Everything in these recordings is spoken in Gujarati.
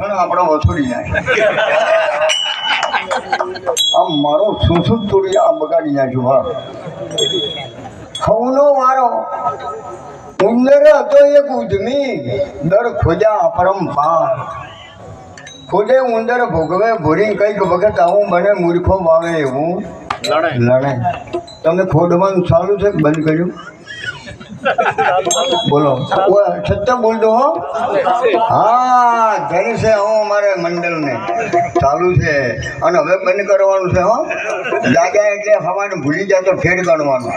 પણ આપણો વસૂલી જાય આમ મારો શું શું તોડી આ બગાડી નાખ્યું હા. ખવનો મારો ઉંદર હતો એક ઉદ્યમી દર ખોજા અપરંપાર ખોજે ઉંદર ભોગવે ભૂરી કંઈક વખત આવું મને મૂર્ખો વાવે એવું. લડે તમે ખોડવાનું ચાલુ છે બંધ કર્યું? બોલો. સત્ય બોલ દો હા. ધન છે હું અમારે મંડળને. ચાલુ છે. અને હવે બંધ કરવાનું છે હો. જાગ્યા એટલે હવાને ભૂલી જાય તો ફેર ગણવાનું.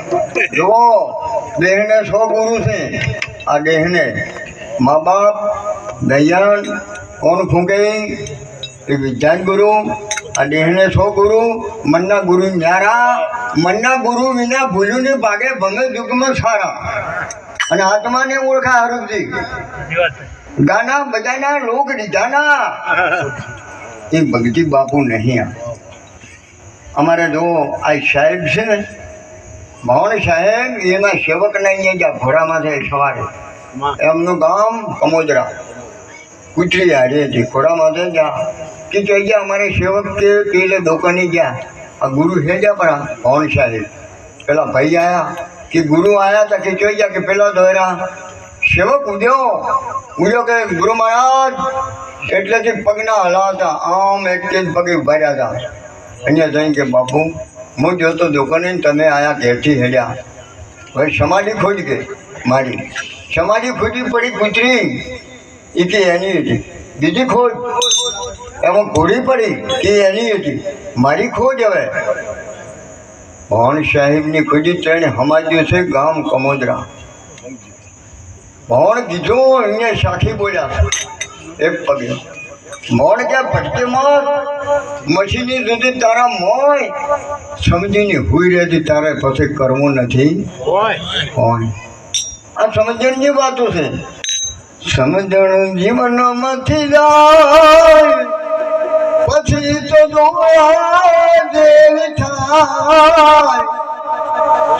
જુઓ, દેહને સો ગુરુ છે. આ દેહને મા બાપ દયાન કોણ ફૂંકે? એ વિજ્ઞાન ગુરુ, આ દેહને સો ગુરુ, મનના ગુરુ ન્યારા, મનના ગુરુ વિના ભૂલ્યું ભાગે, ભંગે યુગમાં સારા. અને આત્માને ઓળખા હરુભજી ગાના બજાના લોક રીધાના એ ભગતી બાપુ નહીં. અમારે જો આ સાહેબ છે ને ભવન સાહેબ એના સેવકને અહીંયા જ્યાં ઘોડામાં છે સવારે. એમનું ગામ કમોદરા. કુચરી હારે હતી ઘોડામાં છે જ્યાં કે કહી ગયા અમારે સેવક કે પેલે દુકાને ગયા. આ ગુરુ છે જ્યાં પણ ભવન સાહેબ. પેલા ભાઈ આયા. કે ગુરુ આવ્યા હતા કે જોઈ ગયા કે પેલા દોરા સેવક ઉદ્યો ઉદ્યો કે ગુરુ મહારાજ એટલેથી પગના હલાવતા, આમ એક જ પગે ઊભા રહ્યા હતા અહીંયા જઈને કે બાપુ, હું જોતો દુકાને તમે આયા ઘેરથી હેડ્યા. હવે સમાધિ ખોજ કે મારી. સમાધિ ખોજી પડી કૂતરી. એ કે એની હતી. બીજી ખોજ. એમાં ઘોડી પડી એ એની હતી. મારી ખોજ હવે. ભવન સાહેબની ખુદી તેણે હમાજ્યું છે ગામ કમોદરા. ભવન કીધો અહીંયા સાખી બોલ્યા એક પગે. મોણ કે ભટકીમાં મશીની સુધી તારા મોય. સમજીને હુઈ રહેતી તારે પછી કરવું નથી. હોય. આ સમજણની વાતો છે. સમજણ જીવનમાંથી જાય. પછી તો દોયા જેવી થાય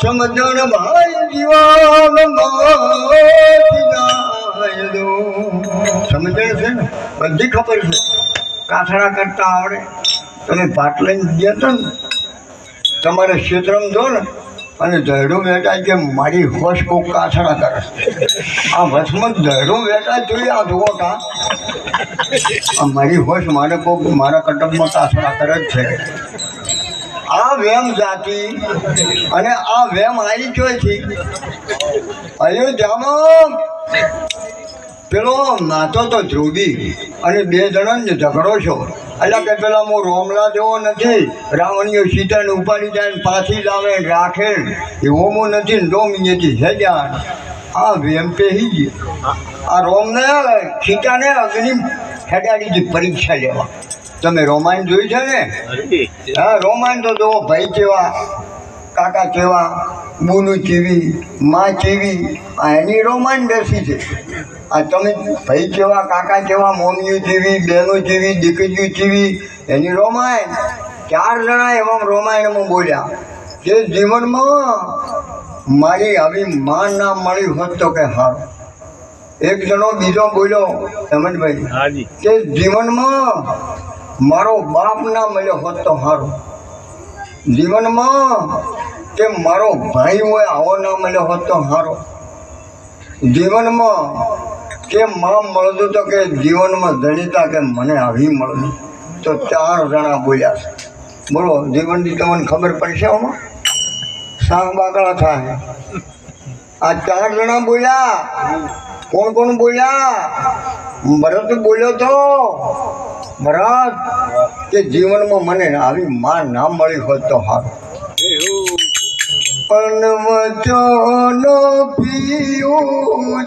સમજણ ભાઈ જીવન સમજણ છે ને બધી ખબર છે કાથડા કરતા આવડે તમે પાટ લઈને ગયા ને તમારે ક્ષેત્રમાં જો ને અને દહેડું વેચાય કે મારી હોશ કોક કાછડા કરે. આ વસમાં દહેડું વેચાય જોઈએ આ જુઓ કા. મારી હોશ મારે કોક મારા કટકમાં કાછડા કરે જ છે. આ વેમ જાતિ અને આ વેમ આવી ચોથી અયોધ્યામાં પેલો નાતો તો ધ્રુવી અને બે જણાને ઝઘડો છો. એટલે કે પેલા હું રોમલા જેવો નથી રાવણીઓ સીતાને ઉપાડી જાય પાછી લાવે રાખે ને એવો હું નથી ને રોમ અહીંયાથી હેડ્યા આ વેમ પેહી ગયો. આ રોમને સીતાને અગ્નિ હેડાડી હતી પરીક્ષા લેવા. તમે રોમાયણ જોઈ છે ને? હા રોમાન તો જોવો ભાઈ કેવા કાકા કેવા બુનું ચીવી માં ચીવી આ એની રોમાન બેસી છે. આ તમે ભાઈ કેવા કાકા કેવા મમ્મીઓ જેવી બહેનો જેવી દીકરીઓ જેવી એની રોમાયણ ચાર જણા એવા રોમાયણમાં બોલ્યા જે જીવનમાં મારી આવી માં ના મળી હોત તો કે હારું. એક જણો બીજો બોલ્યો હેમંતભાઈ કે જીવનમાં મારો બાપ ના મળ્યો હોત તો સારું જીવનમાં કે મારો ભાઈ હોય, આવો ના મળ્યો હોત તો સારો જીવનમાં કે માં મળતું તો કે જીવનમાં ધણીતા કે મને આવી મળતી તો ચાર જણા બોલ્યા છે. બોલો, જીવનની તમને ખબર પડશે આમાં? સાંગ બાકડા થાય. આ ચાર જણા બોલ્યા. કોણ કોણ બોલ્યા? ભરત બોલ્યો તો. ભરત. કે જીવનમાં મને આવી માં ના મળી હોત તો સારું પનવચનો પિયુજીનો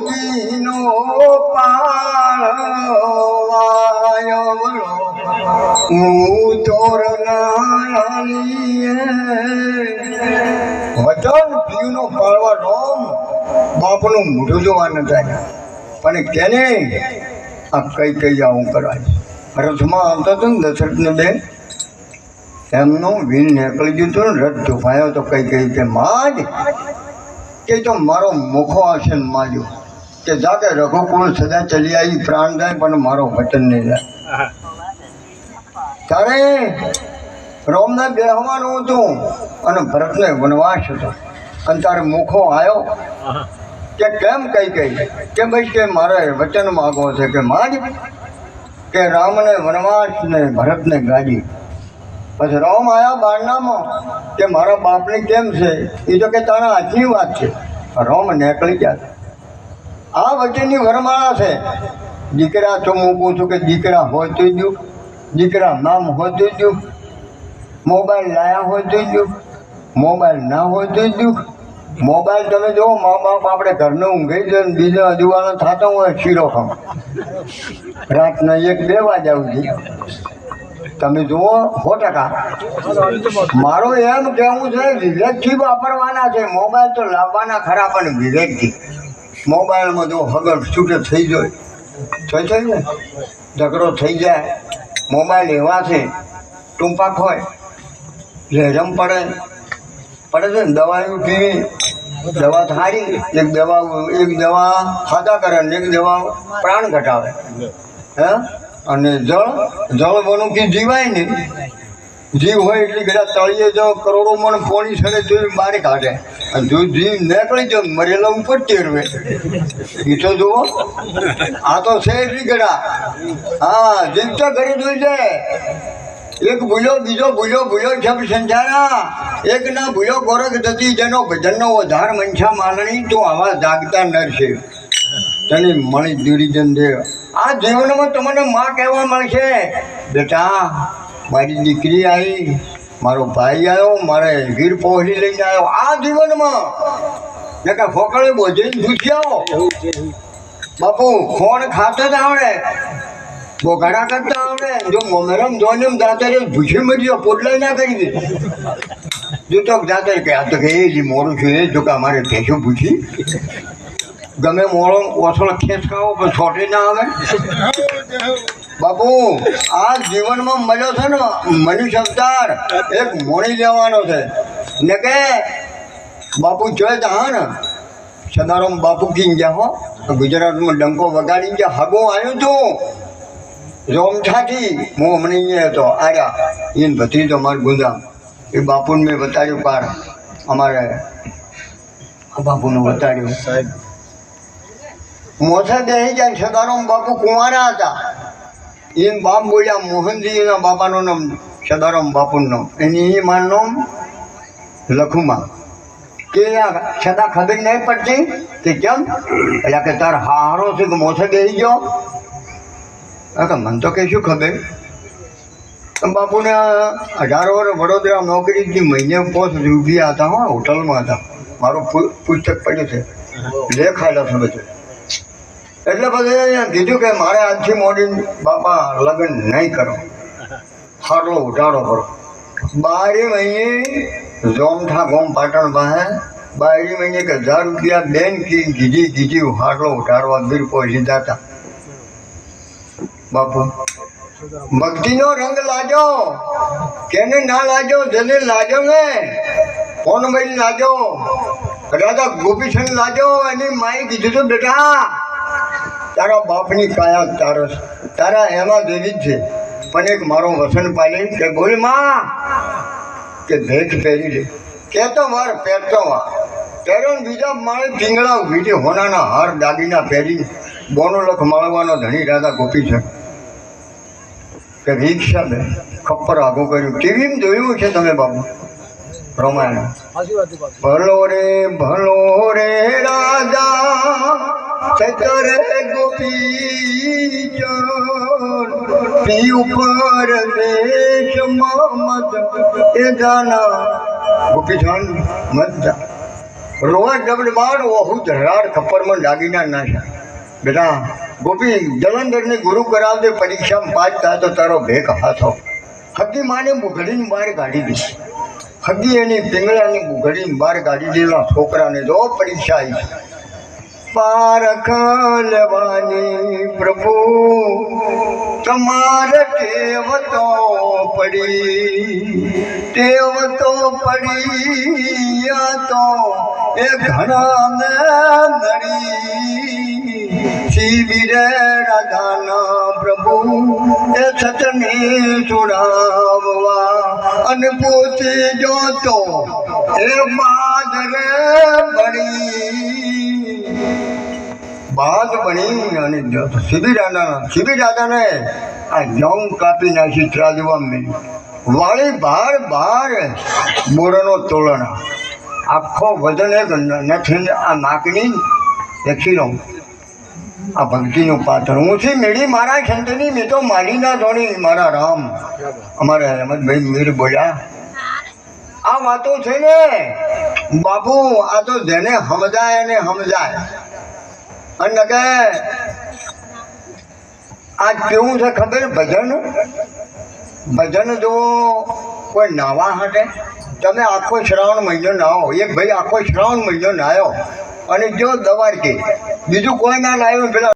પાળવાયો હું તોરનાળીએ વચન પીયુનો પાળવા રોમ બાપનું મોઢું જોવા ન થાય પણ કેને આ કઈ કઈ આવું કરાય રથમાં આવતો હતો ને દશરથને બે એમનું વીન નીકળી ગયું હતું ને રથ ધોફાયો તો કઈ કઈ કે, માજ, કે તો મારો મુખો હશે ને માર્યો, કે જાકે રઘુકુળ સદા ચલી આવી, પ્રાણ જાય, પણ મારો વચન નહીં જાય. ત્યારે રોમને બેહવાનું હતું અને ભરતને વનવાસ હતો. અને તારે મુખો આવ્યો કે કેમ કઈ કઈ? કે ભાઈ કે મારે વચન માગવો છે કે માગ કે રામને વનવાસ ને ભરતને ગાડી પછી રામ આયા બારનામાં કે મારા બાપની કેમ છે? એ તો કે તારા હાથની વાત છે. રામ નીકળી ગયા. આ વચ્ચેની વરમાળા છે. દીકરા તો હું છું કે દીકરા હોય તો દઉં દીકરા નામ હોય તો દઉં મોબાઈલ લાયા હોય તો દઉં મોબાઈલ ના હોય તો દુઃખ. મોબાઈલ તમે જુઓ મા બાપ આપણે ઘરને ઊંઘી જાય બીજા અજુવાનો થતો હોય શીરો ખાવ. રાતના એક બે વાગ્યા સુધી. તમે જુઓ, સો ટકા. મારું એમ કહેવું છે, વિવેકથી વાપરવાના છે. મોબાઈલ તો લાવવાના ખરા, પણ વિવેકથી. મોબાઈલમાં જો હગડ છૂટે થઈ જાય. થઈ જાય. ને ઝઘડો થઈ જાય. મોબાઈલ એવા છે, ટૂંપાક હોય. લેરમ પડે. પડે છે ને દવાયું પીવી દવા થારી એક દવા એક દવા ખાધા કરે એક દવા પ્રાણ ઘટાવે હે? અને જળ જળ બનું કે જીવાય નહીં. જીવ હોય એટલે બધા તળીએ જો કરોડો મણ પોણી સડે તો બહાર કાઢે. અને જો જીવ નીકળી જાય, મરેલા ઉપર ટેરવે એ તો જુઓ, આ તો છે એટલી ગડા. હા, જીવતા કરી જોઈ જાય. એક ભૂલ્યો બીજો ભૂલ્યો ભૂલ્યો છબ સંજારા. એક ના ભૂલ્યો ગોરખ દતી જેનો ભજનનો વધાર મનછા માલણી તો આવા જાગતા નર છે. તને મળી દુરીજન દેવ. આ જીવનમાં તમને માં કહેવા મળશે બેટા મારી દીકરી આવી મારો ભાઈ આવ્યો મારે વીર પહોળી લઈને આવ્યો. આ જીવનમાં. કે ફોકળે બોજીને પૂછી આવો બાપુ ખોણ ખાતે જ આવડે. બોઘાડા કરતા આવડે. જો મોમેરમ જોને દાતરે ભૂસી મર્યો પોટલા ના કરી દે. જો તો દાતર કે આ તો કે એ મોરું છું, એ જો કે અમારે ભેંસો ભૂસી. ગમે મોળો ઓછો ખેસ ખાવો, પણ છોટે ના આવે. બાપુ, આ જીવનમાં મળ્યો છે ને મનુષ્ય અવતાર, એક મોણી લેવાનો છે. ને કે, બાપુ જોઈ તો હા ને સદારામ બાપુ કી ગયા ગુજરાતમાં ડંકો વગાડી જે હગો આવ્યો છું રોમઠાથી હું હમણાં અહીંયા હતો. આર્યા એને ભત્રીજો માર ગુંદામ એ બાપુને મેં બતાડ્યું પાર. અમારે આ બાપુને બતાડ્યું સાહેબ. મોથા બેસી જાય સદારામ બાપુ કુંવારા હતા. એને બાપ બોલ્યા મોહનજીના બાપાનું નામ સદારામ બાપુનું નામ. એની એ મારું નામ લખુમાં. કે સદા ખબર નહીં પડતી કે કેમ? એટલે કે તાર હારો છે કે મોથે બેસી ગયો? તો મને તો કઈ શું ખબર? બાપુને અઢાર વર્ષ વડોદરા નોકરીથી મહિને પોસ રૂપિયા હતા હા, હોટલમાં હતા. મારું પુસ્તક પડ્યું છે. લેખાયેલા છે બધું. એટલે પછી કીધું કે મારે આજથી મોડી બાપા લગ્ન નહીં કરો. હાટલો ઉઠાડો કરો. બારી મહિને જોમઠા ગોમ પાટણ પાસે બારી મહિને કે હજાર રૂપિયા બેન કી કીધી કીધી હાટલો ઉઠાડવા બીર પહોંચી જતા બાપુ. ભક્તિનો રંગ લાજો કેને ના લાજો જેને લાજો ને કોણ ભાઈ લાજો રાજા ગોપીચંદ લાજો એની માએ કીધું તું, બેટા, તારા બાપની કાયા તારસ તારા એમાં દેવી છે. પણ એક મારો વસન પાલી કે, બોલમાં, કે ભેટ પહેરી લે. કહેતો વાર, પહેરતો વાર. પહેરો બીજા માળે પિંગળા બીજે હોનાના હાર દાગીના પહેરી બોનો લખ માળવાનો ધણી રાધા ગોપી કે રીક્ષા બે ખપ્પર આગું કર્યું. ટીવીમાં જોયું છે તમે બાબુ રમાયણ ભલો રે ભલો રે રાજા, ચતરે ગોપી પી ઉપર દેશ મત એ જાના. ગોપી જાન, મત રોવા ડબડ બાર ઓહુ ધરાડ ખપ્પરમાં દાગીના નાશા બેટા ગોપી, જલંધરને ગુરુ કરાવજે પરીક્ષામાં પાસ થાય તો તારો ભેગ હાથો હકી માને બુઘડીને બહાર કાઢી દઈશ. હગી એની પિંગળાની બુઘડીને બહાર કાઢી દેલા છોકરાને જો પરીક્ષા આવી. પારખ લેવાની પ્રભુ, તમારે ટેવ તો પડી ટેવ તો પડી તો એ ઘણા નડી શિબિરે રાધાના પ્રભુ એ સતની છોડાવવા અને પોતે જોતો એ બાદરે બળી બાદ બની અને શિબિર દાદા શિબી રાધાને આ જંગ કાપી નાખી ત્રાજવા મેં વાળી બાર બાર બોરનો તોલણા. આખો વજન એક નથી, આ નાકની દેખીનો આ ભક્તિનું પાત્ર હું થી મેળી મારા સંતની મેં તો મારી ના ધોણી, મારા રામ. અમારા અહેમદભાઈ મીર બોલ્યા, આ વાતો છે ને, બાપુ, આ તો જેને સમજાય એને સમજાય. અને કે આ કેવું છે ખબર? ભજન? ભજન જો કોઈ નાવા હાટે. તમે આખો શ્રાવણ મહિનો નાહો. એક ભાઈ આખો શ્રાવણ મહિનો નાહ્યો અને જો દવાર કે બીજું કોઈ ના લાવ્યું પેલા